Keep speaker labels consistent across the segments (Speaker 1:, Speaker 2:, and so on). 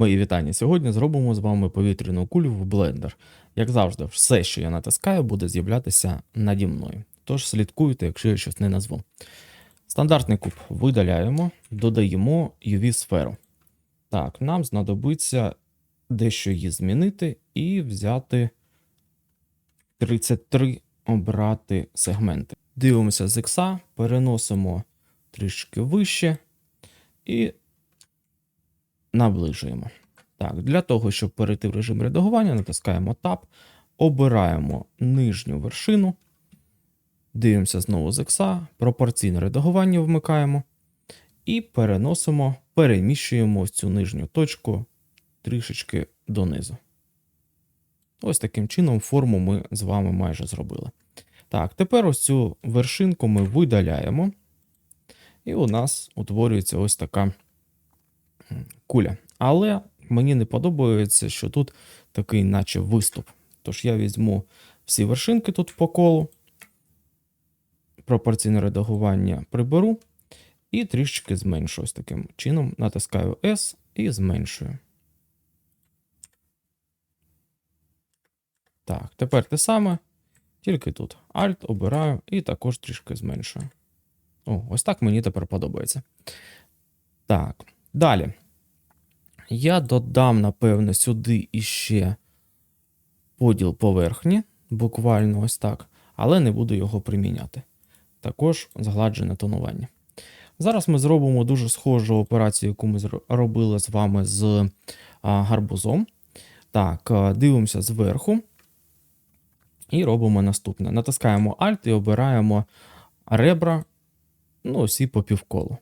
Speaker 1: Мої вітання. Сьогодні зробимо з вами повітряну кулю в блендер. Як завжди, все, що я натискаю, буде з'являтися наді мною. Тож слідкуйте, якщо я щось не назву. Стандартний куб видаляємо, додаємо UV-сферу. Так, нам знадобиться дещо її змінити і взяти 33 обрати сегменти. Дивимося з X, переносимо трішки вище і наближуємо. Так, для того, щоб перейти в режим редагування, натискаємо Tab, обираємо нижню вершину, дивимося знову з X, пропорційне редагування вмикаємо і переносимо, переміщуємо цю нижню точку трішечки донизу. Ось таким чином форму ми з вами майже зробили. Так, тепер ось цю вершинку ми видаляємо, і у нас утворюється ось така куля. Але мені не подобається, що тут такий, наче виступ. Тож я візьму всі вершинки тут по колу, пропорційне редагування приберу і трішечки зменшу ось таким чином. Натискаю S і зменшую. Так, тепер те саме, тільки тут. Alt обираю і також трішки зменшую. О, ось так мені тепер подобається. Так, далі. Я додам, напевно, сюди іще поділ поверхні, буквально ось так, але не буду його приміняти. Також згладжене тонування. Зараз ми зробимо дуже схожу операцію, яку ми робили з вами з гарбузом. Так, дивимося зверху і робимо наступне. Натискаємо Alt і обираємо ребра, ну, всі по півколу.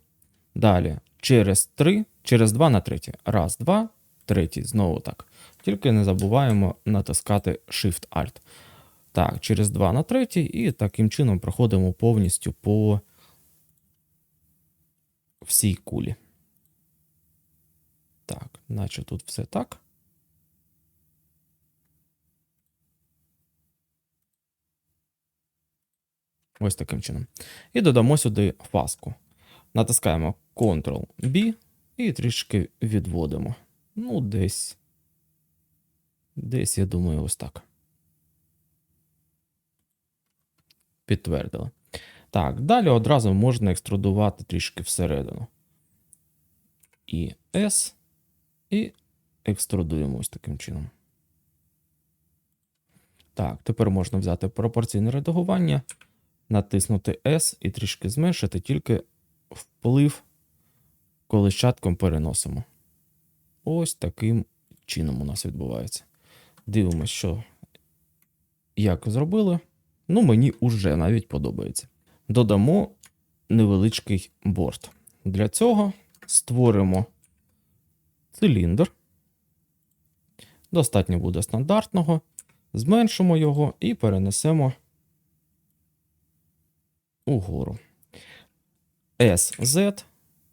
Speaker 1: Далі через 3, через 2 на третє. Раз, два, третій. Знову так. Тільки не забуваємо натискати Shift-Alt. Так, через 2 на третій, і таким чином проходимо повністю по всій кулі. Так, наче тут все так. Ось таким чином. І додамо сюди фаску. Натискаємо Ctrl-B і трішки відводимо. Ну, десь. Десь, я думаю, ось так. Підтвердили. Так, далі одразу можна екструдувати трішки всередину. І S. І екструдуємо ось таким чином. Так, тепер можна взяти пропорційне редагування, натиснути S і трішки зменшити, тільки вплив колищатком переносимо. Ось таким чином у нас відбувається. Дивимося, що як зробили. Ну, мені уже навіть подобається. Додамо невеличкий борт. Для цього створимо циліндр. Достатньо буде стандартного. Зменшимо його і перенесемо угору. SZ.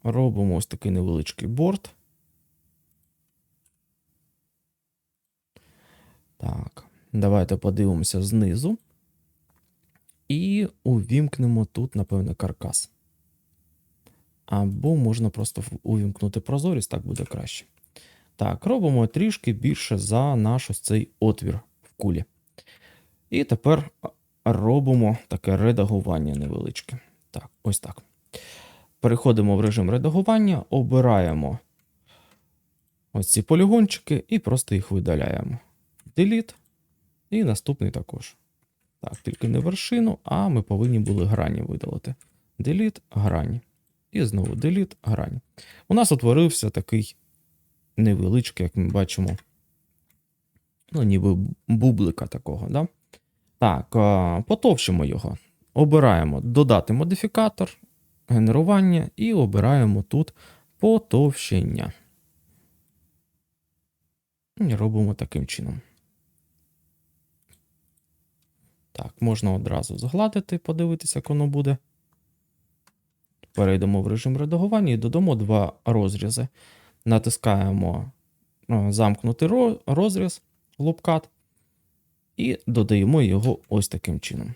Speaker 1: Робимо ось такий невеличкий борт. Так, давайте подивимося знизу. І увімкнемо тут, напевне, каркас. Або можна просто увімкнути прозорість, так буде краще. Так, робимо трішки більше за наш ось цей отвір в кулі. І тепер робимо таке редагування невеличке. Так, ось так. Переходимо в режим редагування, обираємо ось ці полігончики і просто їх видаляємо. Delete. І наступний також. Так, тільки не вершину, а ми повинні були грані видалити. Delete, грані. І знову delete, грані. У нас утворився такий невеличкий, як ми бачимо, ну, ніби бублика такого. Да? Так, а, потовщимо його. Обираємо додати модифікатор, генерування і обираємо тут потовщення. І робимо таким чином. Так, можна одразу згладити, подивитися, як воно буде. Перейдемо в режим редагування і додамо два розрізи. Натискаємо е, замкнути розріз, лупкат, і додаємо його ось таким чином.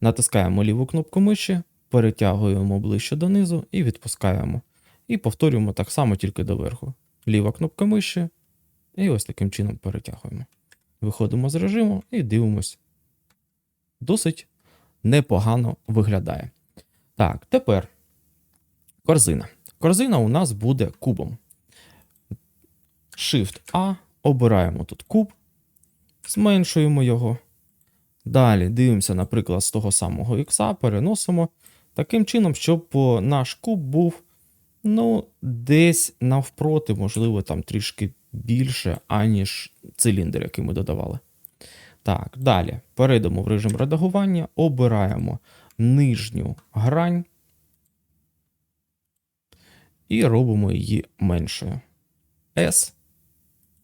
Speaker 1: Натискаємо ліву кнопку миші, перетягуємо ближче донизу і відпускаємо. І повторюємо так само тільки доверху. ліва кнопка миші, і ось таким чином перетягуємо. Виходимо з режиму і дивимось. Досить непогано виглядає. Так, тепер корзина. Корзина у нас буде кубом. Shift-A, обираємо тут куб, зменшуємо його. Далі дивимося, наприклад, з того самого X, переносимо таким чином, щоб наш куб був ну, десь навпроти, можливо, там трішки більше, аніж циліндр, який ми додавали. Так, далі перейдемо в режим редагування, обираємо нижню грань і робимо її меншою. S.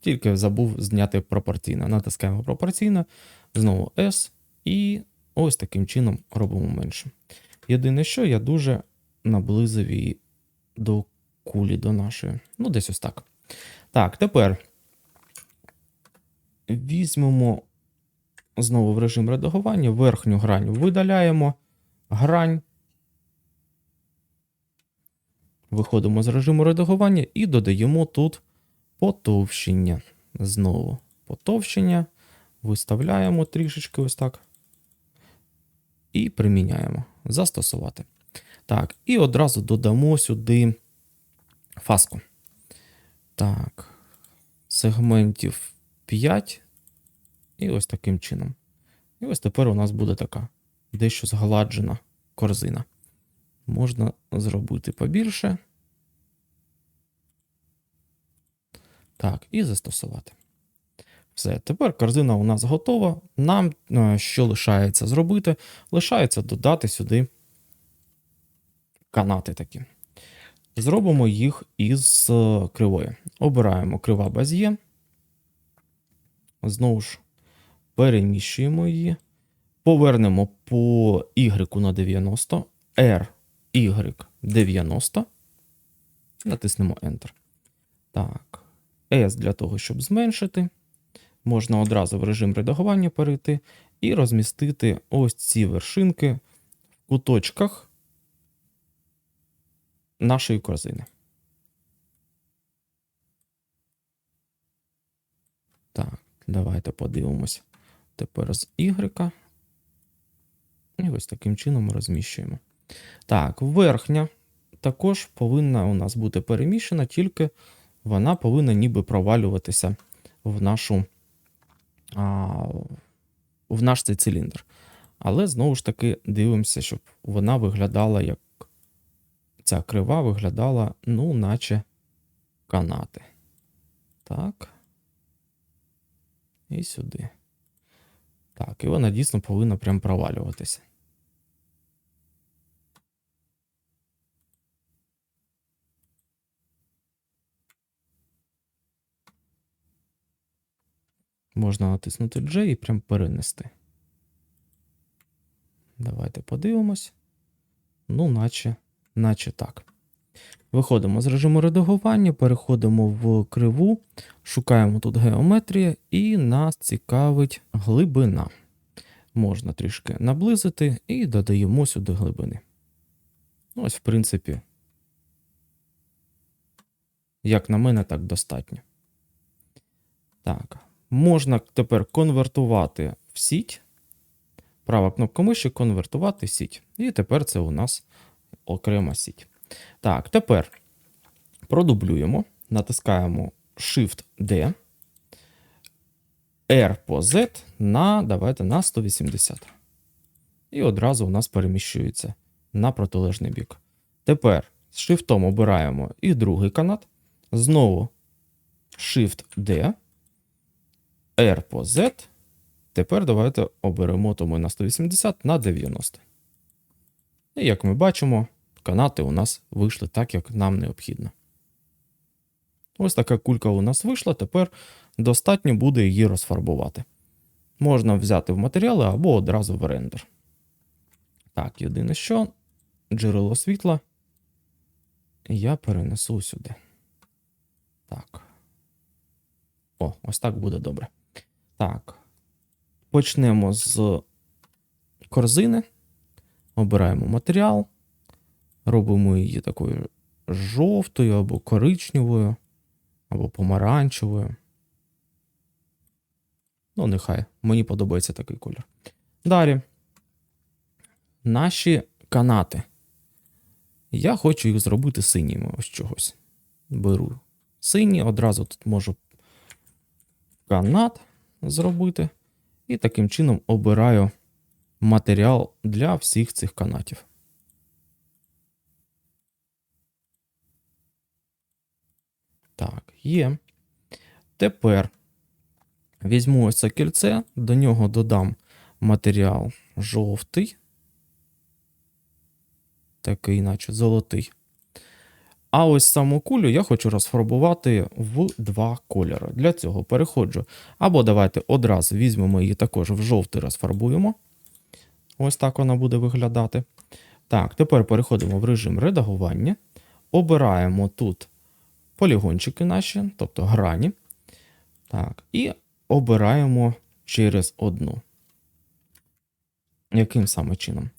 Speaker 1: Тільки забув зняти пропорційно. Натискаємо пропорційно, знову S, і ось таким чином робимо менше. Єдине, що я дуже наблизив її до кулі, до нашої. Ну, десь ось так. Так, тепер візьмемо знову в режим редагування, верхню грань видаляємо, грань. Виходимо з режиму редагування і додаємо тут потовщення. Знову потовщення. Виставляємо трішечки ось так. І приміняємо. Застосувати. Так, і одразу додамо сюди фаску. Так, сегментів 5. І ось таким чином. І ось тепер у нас буде така дещо згладжена корзина. Можна зробити побільше. Так, і застосувати. Все, тепер корзина у нас готова. Нам е, що лишається зробити? Лишається додати сюди канати такі. Зробимо їх із е, кривої. Обираємо крива баз'є. Знову ж переміщуємо її. Повернемо по Y на 90, R, Y 90. Натиснемо Enter. Так. S для того, щоб зменшити. Можна одразу в режим редагування перейти і розмістити ось ці вершинки в куточках нашої корзини. Так, давайте подивимось тепер з Y. І ось таким чином розміщуємо. Так, верхня також повинна у нас бути переміщена, тільки вона повинна ніби провалюватися в нашу в наш цей циліндр. Але знову ж таки дивимося, щоб вона виглядала як ця крива виглядала, ну, наче канати. Так. І сюди. Так, і вона дійсно повинна прям провалюватися. Можна натиснути J і прям перенести. Давайте подивимось. Ну, наче, наче так. Виходимо з режиму редагування, переходимо в криву, шукаємо тут геометрія, і нас цікавить глибина. Можна трішки наблизити і додаємо сюди глибини. Ось, в принципі, як на мене, так достатньо. Так. Можна тепер конвертувати в сіть. Права кнопка миші конвертувати в сіть. І тепер це у нас окрема сіть. Так, тепер продублюємо, натискаємо Shift-D, R по Z на, давайте, на 180. І одразу у нас переміщується на протилежний бік. Тепер з шифтом обираємо і другий канат. Знову Shift-D. R по Z. Тепер давайте оберемо тому на 180 на 90. І як ми бачимо, канати у нас вийшли так, як нам необхідно. Ось така кулька у нас вийшла, тепер достатньо буде її розфарбувати. Можна взяти в матеріали або одразу в рендер. Так, єдине що, джерело світла я перенесу сюди. Так. О, ось так буде добре. Так. Почнемо з корзини. Обираємо матеріал. Робимо її такою жовтою або коричневою. або помаранчевою. Ну, нехай. Мені подобається такий колір. Далі. Наші канати. Я хочу їх зробити синіми ось чогось. Беру сині, одразу тут можу канат зробити. І таким чином обираю матеріал для всіх цих канатів. Так, є. Тепер візьму ось це кільце, до нього додам матеріал жовтий. Такий, наче золотий. А ось саму кулю я хочу розфарбувати в два кольори. Для цього переходжу. Або давайте одразу візьмемо її також в жовтий розфарбуємо. Ось так вона буде виглядати. Так, тепер переходимо в режим редагування. Обираємо тут полігончики наші, тобто грані. Так, і обираємо через одну. Яким саме чином?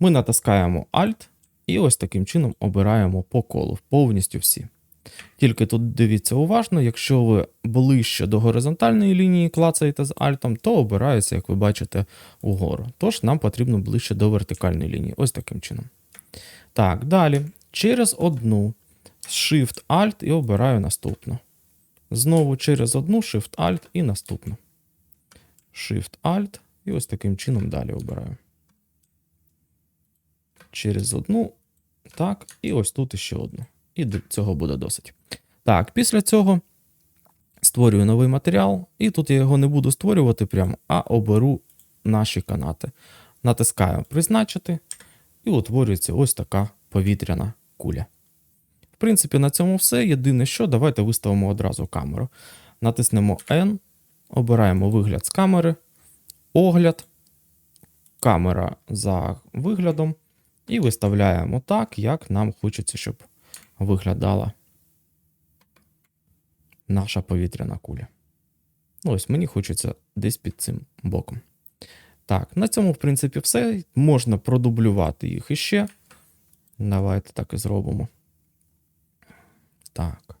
Speaker 1: Ми натискаємо Alt і ось таким чином обираємо по колу повністю всі. Тільки тут дивіться уважно, якщо ви ближче до горизонтальної лінії клацаєте з Alt, то обирається, як ви бачите, угору. Тож нам потрібно ближче до вертикальної лінії. Ось таким чином. Так, далі. Через одну Shift-Alt і обираю наступну. Знову через одну Shift-Alt і наступну. Shift-Alt і ось таким чином далі обираю. Через одну. Так, і ось тут іще одну. І цього буде досить. Так, після цього створюю новий матеріал, і тут я його не буду створювати прямо, а оберу наші канати. Натискаю призначити, і утворюється ось така повітряна куля. В принципі, на цьому все. Єдине, що давайте виставимо одразу камеру. Натиснемо N, обираємо вигляд з камери, огляд, камера за виглядом, і виставляємо так, як нам хочеться, щоб виглядала наша повітряна куля. Ну, ось мені хочеться десь під цим боком. Так, на цьому, в принципі, все. Можна продублювати їх іще. Давайте так і зробимо. Так.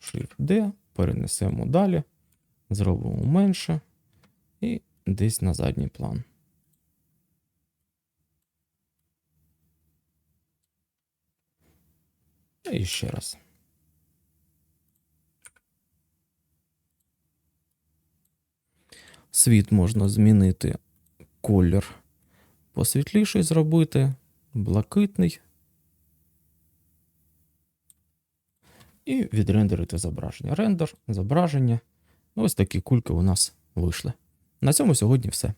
Speaker 1: Shift D, перенесемо далі, зробимо менше і десь на задній план. І ще раз. Світ можна змінити колір посвітліший зробити, блакитний. І відрендерити зображення. Рендер, зображення. Ось такі кульки у нас вийшли. На цьому сьогодні все.